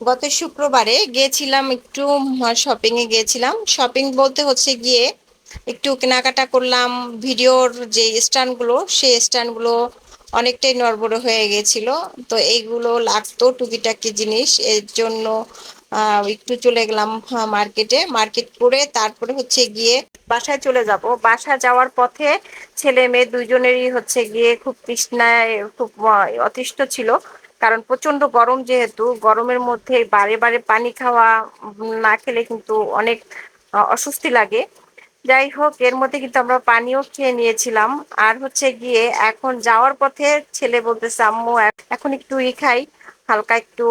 গত শুক্রবারে গিয়েছিলাম একটু শপিং এ গিয়েছিলাম। শপিং বলতে হচ্ছে গিয়ে একটু কেনাকাটা করলাম, ভিডিওর যে স্ট্যান্ডগুলো, সেই স্ট্যান্ডগুলো অনেকটাই নড়বড়ে হয়ে গেছিল তো এইগুলো লাগতো টুকিটাকি জিনিস, এর জন্য একটু চলে গেলাম মার্কেটে মার্কেট করে তারপরে হচ্ছে গিয়ে বাসায় চলে যাব। বাসা যাওয়ার পথে ছেলে মেয়ে দুজনেরই হচ্ছে গিয়ে খুব তৃষ্ণায়, খুব অতিষ্ঠ ছিল। কারণ প্রচণ্ড গরম যেহেতু, গরমের মধ্যে বারে বারে পানি খাওয়া না খেলে কিন্তু অনেক অস্বস্তি লাগে। যাই হোক, এর মধ্যে কিন্তু আমরা পানিও খেয়ে নিয়েছিলাম। আর হচ্ছে গিয়ে এখন যাওয়ার পথে ছেলে বলতেছে, আম্মু, এখন একটু ই খাই, হালকা একটু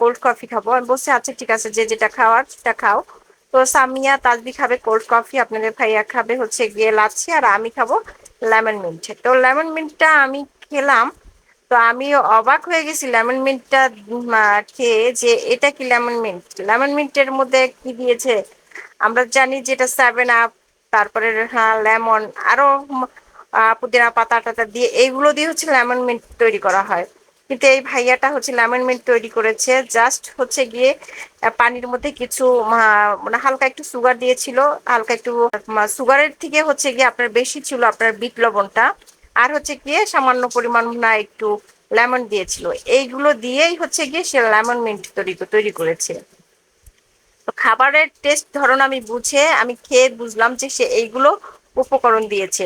কোল্ড কফি খাব। আমি বলছি আচ্ছা ঠিক আছে, যে যেটা খাওয়ার সেটা খাও। তো সামিয়া তাজবি খাবে কোল্ড কফি আপনাদের ভাইয়া খাবে হচ্ছে গিয়ে লাচ্ছি, আর আমি খাব লেমন মিন্ট তো লেমন মিন্টটা আমি খেলাম তো আমি অবাক হয়ে গেছি লেমন মিন্টটা খেয়ে যে এটা কি লেমন মিন্ট লেমন মিন্টের মধ্যে কি দিয়েছে? আমরা জানি যেটা সেভেন আপ তারপরে হ্যাঁ লেমন আরও পুদিনা পাতা টাতা দিয়ে এইগুলো দিয়ে হচ্ছে লেমন মিন্ট তৈরি করা হয়। কিন্তু এই ভাইয়াটা হচ্ছে লেমন মিন্ট তৈরি করেছে জাস্ট হচ্ছে গিয়ে পানির মধ্যে কিছু মানে হালকা একটু সুগার দিয়েছিল, হালকা একটু সুগারের থেকে হচ্ছে গিয়ে আপনার বেশি ছিল আপনার বিট লবণটা। আর হচ্ছে গিয়ে সামান্য পরিমাণ না একটু লেমন দিয়েছিল। এইগুলো দিয়েই হচ্ছে গিয়ে সে লেমন মিন্ট তৈরি তৈরি করেছে। তো খাবারের টেস্ট ধরন আমি বুঝে, আমি খেয়ে বুঝলাম যে সে এইগুলো উপকরণ দিয়েছে।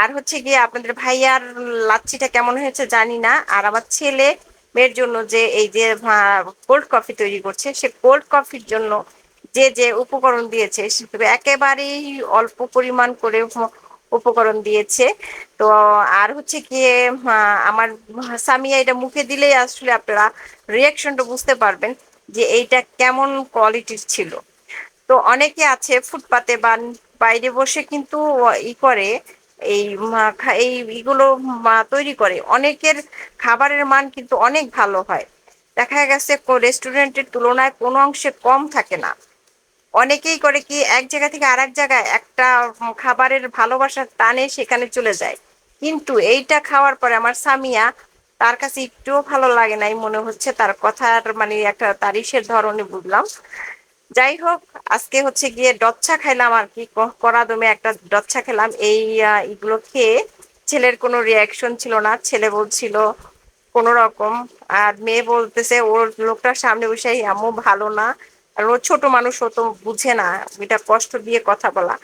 আর হচ্ছে গিয়ে আপনাদের ভাইয়ার লাচ্ছিটা কেমন হয়েছে জানি না। আর আমার ছেলে মেয়ের জন্য যে এই যে কোল্ড কফি তৈরি করছে, সে কোল্ড কফির জন্য যে যে উপকরণ দিয়েছে একেবারেই অল্প পরিমাণ করে উপকরণ দিয়েছে। তো আর হচ্ছে গিয়ে আমার সামিয়া এটা মুখে দিলেই আসলে আপনারা রিয়াকশনটা বুঝতে পারবেন যে এইটা কেমন কোয়ালিটির ছিল। তো অনেকে আছে ফুটপাতে বা বাইরে বসে কিন্তু ই করে, এই এই এগুলো তৈরি করে। অনেকের খাবারের মান কিন্তু অনেক ভালো হয়। দেখা গেছে রেস্টুরেন্টের তুলনায় কোনো অংশে কম থাকে না। অনেকেই করে কি এক জায়গা থেকে আর এক জায়গায় একটা খাবারের ভালোবাসার টানে সেখানে চলে যায়। কিন্তু এইটা খাওয়ার পরে আমার সামিয়া তার কাছে একটুও ভালো লাগে নাই, মনে হচ্ছে তার কথার মানে একটা তারিশের ধরনে বুঝলাম। যাই হোক, আজকে হচ্ছে গিয়ে ডচ্ছা খাইলাম আর কি করা দমে একটা ডচ্ছা খেলাম। এই এগুলো খেয়ে ছেলের কোনো রিয়াকশন ছিল না, ছেলে বলছিল কোন রকম। আর মেয়ে বলতেছে, ওর লোকটার সামনে বসে আম্মু ভালো না। আর ও ছোট মানুষ, ও তো বুঝে না। এটা কষ্ট দিয়ে কথা বলা।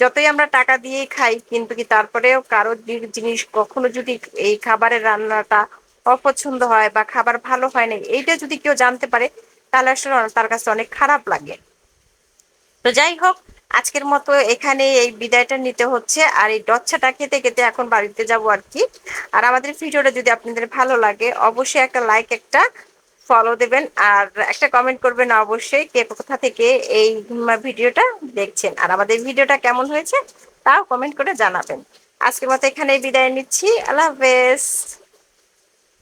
যতই আমরা টাকা দিয়েই খাই, কিন্তু কি তারপরেও কারোর জিনিস কখনো যদি এই খাবারের রান্নাটা অপছন্দ হয় বা খাবার ভালো হয় না এইটা যদি কেউ জানতে পারে, তাহলে আসলে তার কাছে অনেক খারাপ লাগে। তো যাই হোক, আজকের মতো এখানে এই বিদায়টা নিতে হচ্ছে। আর এই ডচ্ছাটা খেতে খেতে এখন বাড়িতে যাব আর কি। আর আমাদের ভিডিওটা যদি আপনাদের ভালো লাগে, অবশ্যই একটা লাইক, একটা ফলো দেবেন আর একটা কমেন্ট করবেন অবশ্যই কে কোথা থেকে এই ভিডিওটা দেখছেন। আর আমাদের ভিডিওটা কেমন হয়েছে তাও কমেন্ট করে জানাবেন। আজকের মতো এখানে বিদায় নিচ্ছি। আল্লাহ হাফেজ।